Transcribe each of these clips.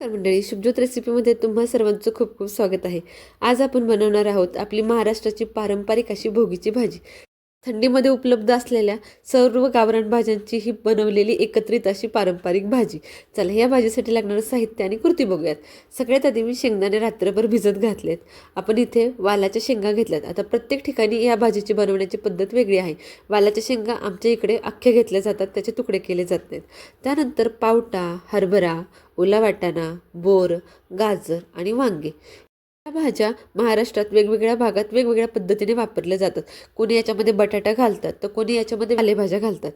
नमस्कार मंडळी शुभज्योत रेसिपीमध्ये तुम्हा सर्वांचं खूप खूप स्वागत आहे. आज आपण बनवणार आहोत आपली महाराष्ट्राची पारंपरिक अशी भोगीची भाजी. थंडीमध्ये उपलब्ध असलेल्या सर्व गावरान भाज्यांची ही बनवलेली एकत्रित अशी पारंपरिक भाजी. चला या भाजीसाठी लागणारं साहित्य आणि कृती बघूयात. सगळ्यात आधी मी शेंगदाणे रात्रभर भिजत घातलेत. आपण इथे वालाच्या शेंगा घेतल्यात. आता प्रत्येक ठिकाणी या भाजीची बनवण्याची पद्धत वेगळी आहे. वालाच्या शेंगा आमच्या इकडे अख्ख्या घेतल्या जातात त्याचे तुकडे केले जात नाहीत. त्यानंतर पावटा हरभरा ओला वाटाणा बोर गाजर आणि वांगे. या भाज्या महाराष्ट्रात वेगवेगळ्या भागात वेगवेगळ्या पद्धतीने वापरल्या जातात. कोणी याच्यामध्ये बटाटा घालतात तर कोणी याच्यामध्ये पालेभाज्या घालतात.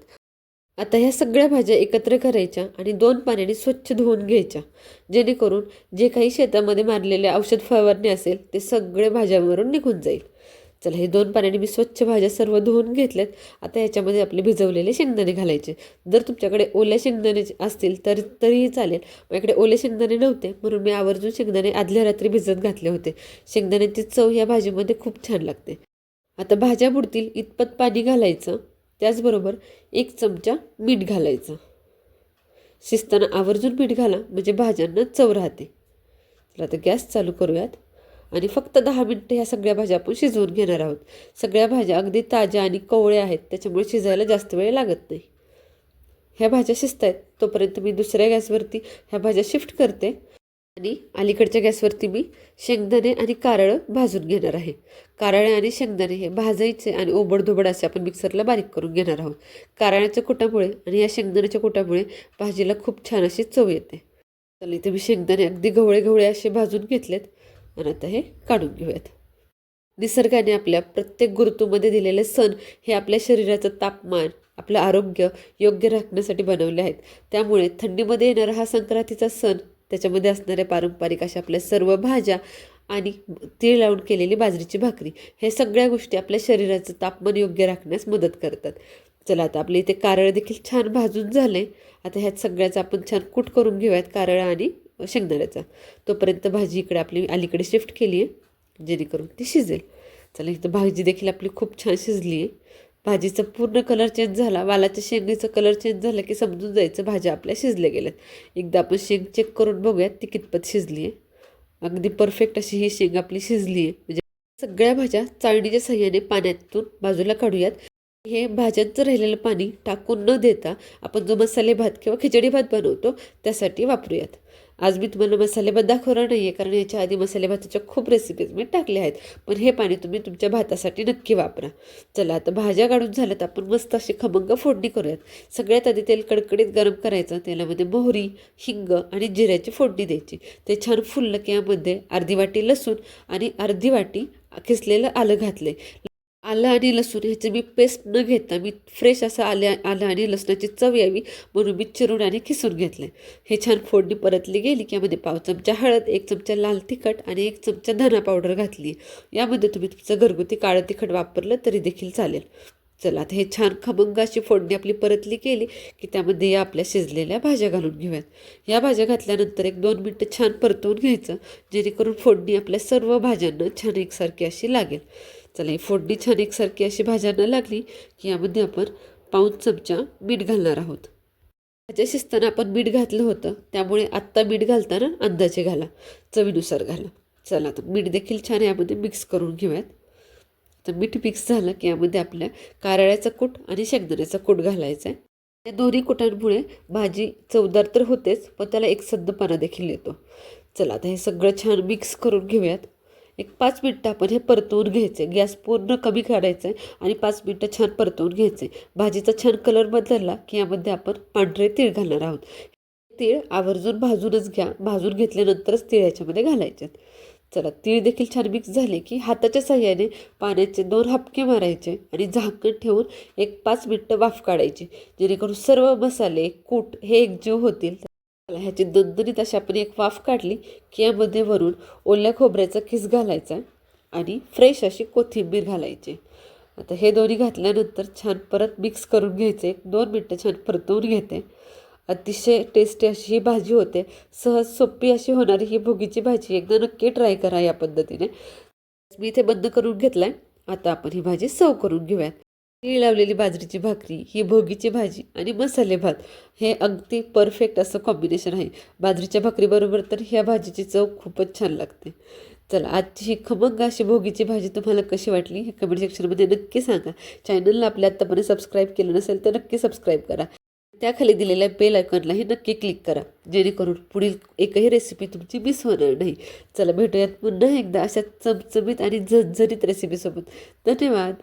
आता ह्या सगळ्या भाज्या एकत्र करायच्या आणि दोन पाण्याने स्वच्छ धुवून घ्यायच्या. जेणेकरून जे काही शेतामध्ये मारलेले औषध फवारणी असेल ते सगळे भाज्यांवरून निघून जाईल. चला हे दोन पाण्याने मी स्वच्छ भाज्या सर्व धुवून घेतल्यात. आता याच्यामध्ये आपले भिजवलेले शेंगदाणे घालायचे. जर तुमच्याकडे ओल्या शेंगदाणे असतील तर तरीही चालेल. माझ्याकडे ओले शेंगदाणे नव्हते म्हणून मी आवर्जून शेंगदाणे आदल्या रात्री भिजत घातले होते. शेंगदाण्याची चव या भाजीमध्ये खूप छान लागते. आता भाज्या बुडतील इतपत पाणी घालायचं. त्याचबरोबर एक चमचा मीठ घालायचं. शिजताना आवर्जून मीठ घाला म्हणजे भाज्यांना चव राहते. तर आता गॅस चालू करूयात. आणि फक्त दहा मिनटं ह्या सगळ्या भाज्या आपण शिजवून घेणार आहोत. सगळ्या भाज्या अगदी ताज्या आणि कवळ्या आहेत त्याच्यामुळे शिजायला जास्त वेळ लागत नाही. ह्या भाज्या शिजत आहेत तोपर्यंत मी दुसऱ्या गॅसवरती ह्या भाज्या शिफ्ट करते. आणि अलीकडच्या गॅसवरती मी शेंगदाणे आणि कारळं भाजून घेणार आहे. कारळे आणि शेंगदाणे हे भाजायचे आणि ओबडधोबड असे आपण मिक्सरला बारीक करून घेणार आहोत. कारळ्याच्या कुटामुळे आणि या शेंगदाण्याच्या कुटामुळे भाजीला खूप छान अशी चव येते. चला इथे मी शेंगदाणे अगदी गवळे गवळे असे भाजून घेतलेत. आणि आता हे काढून घेऊयात. निसर्गाने आपल्या प्रत्येक गुरुतूमध्ये दिलेले सण हे आपल्या शरीराचं तापमान आपलं आरोग्य योग्य राखण्यासाठी बनवले आहेत. त्यामुळे थंडीमध्ये येणारा हा संक्रांतीचा सण त्याच्यामध्ये असणाऱ्या पारंपरिक अशा आपल्या सर्व भाज्या आणि तीळ लावून केलेली बाजरीची भाकरी हे सगळ्या गोष्टी आपल्या शरीराचं तापमान योग्य राखण्यास मदत करतात. चला आता आपल्या इथे कारळ देखील छान भाजून झाले. आता ह्यात सगळ्याचं आपण छान कूट करून घेऊयात कारळ आणि शेंगदाण्याचा. तोपर्यंत भाजी इकडे आपली अलीकडे शिफ्ट केली आहे. जेणेकरून ती शिजेल. चला इथं भाजी देखील आपली खूप छान शिजली आहे. भाजीचा पूर्ण कलर चेंज झाला. वालाच्या शेंगेचं कलर चेंज झाला की समजून जायचं भाज्या आपल्या शिजल्या गेल्यात. एकदा आपण शेंग चेक करून बघूयात ती कितपत शिजली आहे. अगदी परफेक्ट अशी ही शेंग आपली शिजली आहे. म्हणजे सगळ्या भाज्या चाळणीच्या सहाय्याने पाण्यातून बाजूला काढूयात. हे भाज्यांचं राहिलेलं पाणी टाकून न देता आपण जो मसाले भात किंवा खिचडी भात बनवतो त्यासाठी वापरूयात. आज मी तुम्हाला मसाले भात दाखवणार नाही आहे कारण याच्या आधी मसाले भाताच्या खूप रेसिपीज मी टाकल्या आहेत. पण हे पाणी तुम्ही तुमच्या भातासाठी नक्की वापरा. चला आता भाज्या काढून झाल्यात आपण मस्त अशी खमंग फोडणी करूयात. सगळ्यात आधी तेल कडकडीत गरम करायचं. तेलामध्ये मोहरी हिंग आणि जिऱ्याची फोडणी द्यायची. ते छान फुललं की यामध्ये अर्धी वाटी लसूण आणि अर्धी वाटी किसलेलं आलं घातले आलं आणि लसूण ह्याची मी पेस्ट न घेता मी फ्रेश असं आल्या आलं आणि लसणाची चव यावी म्हणून मी चिरून आणि खिसून घेतलं हे छान फोडणी परतली गेली की यामध्ये पाव चमचा हळद एक चमचा लाल तिखट आणि एक चमचा धना पावडर घातली. यामध्ये तुम्ही तुमचं घरगुती काळं तिखट वापरलं तरी देखील चालेल. चला आता हे छान खमंग अशी फोडणी आपली परतली केली की त्यामध्ये या आपल्या शिजलेल्या भाज्या घालून घेऊयात. या भाज्या घातल्यानंतर एक दोन मिनटं छान परतवून घ्यायचं जेणेकरून फोडणी आपल्या सर्व भाज्यांना छान एकसारखी अशी लागेल. चला ही फोडणी छान एकसारखी अशी भाज्यांना लागली की यामध्ये आपण पाऊन चमचा मीठ घालणार आहोत. भाज्या शिजताना आपण मीठ घातलं होतं त्यामुळे आत्ता मीठ घालताना अंदाजे घाला चवीनुसार घाला. चला तर मीठ देखील छान यामध्ये मिक्स करून घेऊयात. तर मीठ मिक्स झालं की यामध्ये आपल्या कारळ्याचा कूट आणि शेंगदाण्याचा कूट घालायचा आहे. त्या दोन्ही कुटांमुळे भाजी चवदार तर होतेच पण त्याला एक सद्दपणा देखील येतो. चला आता हे सगळं छान मिक्स करून घेऊयात. एक पाच मिनटं आपण हे परतवून घ्यायचे. गॅस पूर्ण कमी काढायचं आहे आणि पाच मिनटं छान परतवून घ्यायचे. भाजीचा छान कलर बदलला की यामध्ये आपण पांढरे तीळ घालणार आहोत. तीळ आवर्जून भाजूनच घ्या. भाजून घेतल्यानंतरच तीळ याच्यामध्ये घालायचे चला तीळ देखील छान मिक्स झाले की हाताच्या साह्याने पाण्याचे दोन हापके मारायचे आणि झाकण ठेवून एक पाच मिनटं वाफ काढायची. जेणेकरून सर्व मसाले कूट हे एकजीव होतील. ह्याची दणदणीत अशी आपण एक वाफ काढली की यामध्ये वरून ओल्या खोबऱ्याचा खिस घालायचा आणि फ्रेश अशी कोथिंबीर घालायची. आता हे दोन्ही घातल्यानंतर छान परत मिक्स करून घ्यायचे. एक दोन मिनटं छान परतवून घेते. अतिशय टेस्टी अशी ही भाजी होते. सहज सोपी अशी होणारी ही भोगीची भाजी एकदा नक्की ट्राय करा या पद्धतीने. मी इथे बंद करून घेतला आहे आता आपण ही भाजी सर्व करून घेऊयात. ती लावलेली बाजरीची भाकरी ही भोगीची भाजी आणि मसाले भात हे अगदी परफेक्ट असं कॉम्बिनेशन आहे. बाजरीच्या भाकरीबरोबर तर ह्या भाजीची चव खूपच छान लागते. चला आजची ही खमंग अशी भोगीची भाजी तुम्हाला कशी वाटली हे कमेंट सेक्शनमध्ये नक्की सांगा. चॅनलला आपल्या आत्तापर्यंत सबस्क्राईब केलं नसेल तर नक्की सबस्क्राईब करा. त्याखाली दिलेल्या बेल आयकॉनलाही नक्की क्लिक करा. जेणेकरून पुढील एकही रेसिपी तुमची मिस होणार नाही. चला भेटूयात पुन्हा एकदा अशा चमचमीत आणि झणझणीत रेसिपीसोबत धन्यवाद!